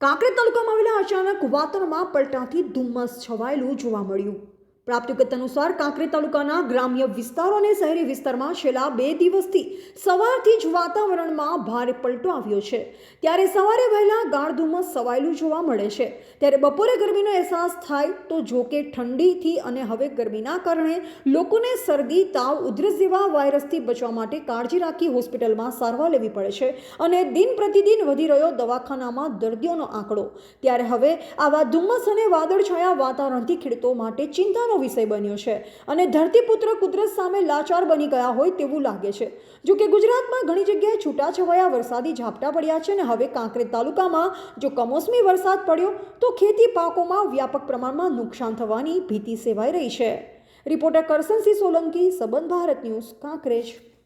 કાંકરેજ તાલુકામાં આવેલા અચાનક વાતાવરણમાં પલટાથી ધુમ્મસ છવાયેલું જોવા મળ્યું. પ્રાપ્ત વિગત અનુસાર કાંકરેજ તાલુકાના ગ્રામ્ય વિસ્તારો અને શહેરી વિસ્તારમાં છેલ્લા બે દિવસથી સવારથી જ વાતાવરણમાં ભારે પલટો આવ્યો છે. ત્યારે સવારે વહેલા ગાઢ ધુમ્મસ સવાયેલું જોવા મળે છે. ત્યારે બપોરે ગરમીનો અહેસાસ થાય તો જો કે ઠંડીથી અને હવે ગરમીના કારણે લોકોને શરદી, તાવ, ઉધરસ જેવા વાયરસથી બચવા માટે કાળજી રાખી હોસ્પિટલમાં સારવાર લેવી પડે છે અને દિન પ્રતિદિન વધી રહ્યો દવાખાનામાં દર્દીઓનો આંકડો. ત્યારે હવે આવા ધુમ્મસ અને વાદળછાયા વાતાવરણથી ખેડૂતો માટે ચિંતાનો વિષય બન્યો છે. અને ધરતીપુત્ર કુદરત સામે લાચાર બની ગયા હોય તેવું લાગે છે. જો કે ગુજરાતમાં ઘણી જગ્યાએ છૂટાછવાયા વરસાદી ઝાપટા પડ્યા છે અને હવે કાંકરેજ તાલુકામાં જો કમોસમી વરસાદ પડ્યો, તો ખેતી પાકોમાં વ્યાપક પ્રમાણમાં નુકસાન થવાની ભીતિ સેવાઈ રહી છે. રિપોર્ટર કરસનસિંહ સોલંકી, સંબંધ ભારત ન્યૂઝ, કાંકરેજ.